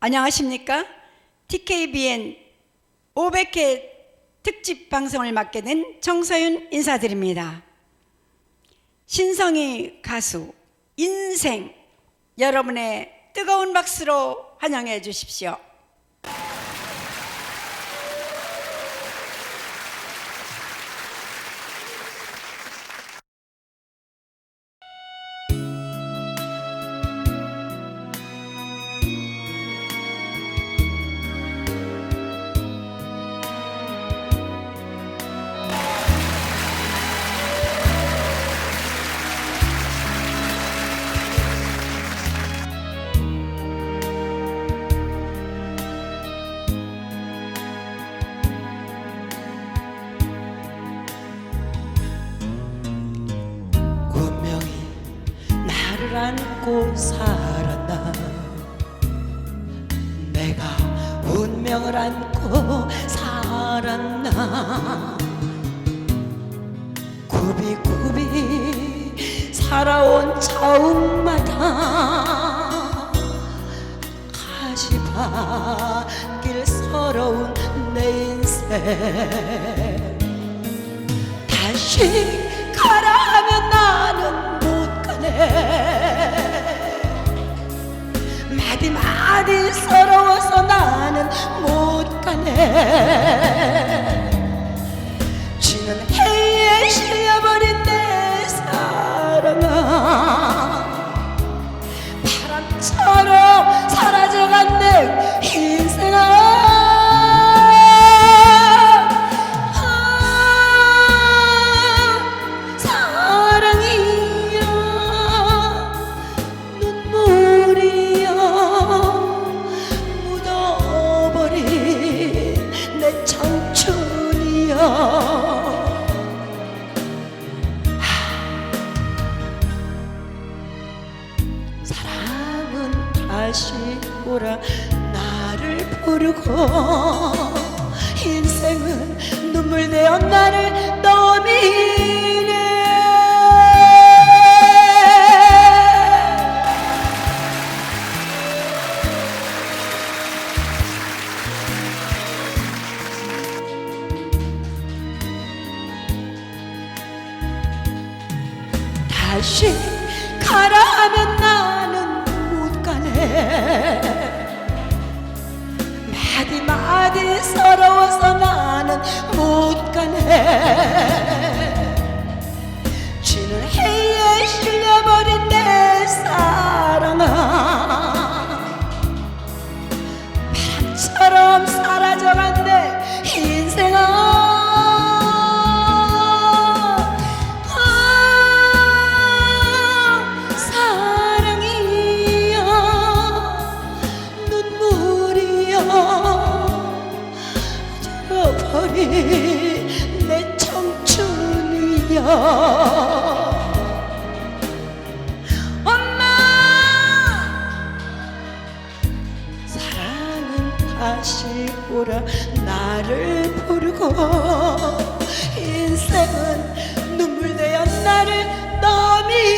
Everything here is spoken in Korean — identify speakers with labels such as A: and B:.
A: 안녕하십니까? TKBN 500회 특집 방송을 맡게 된 정서윤 인사드립니다. 신성희 가수 인생 여러분의 뜨거운 박수로 환영해 주십시오.
B: 안고 살았나 내가 운명을 안고 살았나? 굽이굽이 살아온 차움마다 가시밭길 서러운 내 인생. 다시 가라 마디마디 서러워서 나는 못 가네 다시 오라. 나를 부르고 인생은 눈물 내어 나를 떠미네. 다시 가라 하면 못 가네 마디마디 서러 내 사랑은 다시 오라 나를 부르고 인생은 눈물 내어 나를 떠미네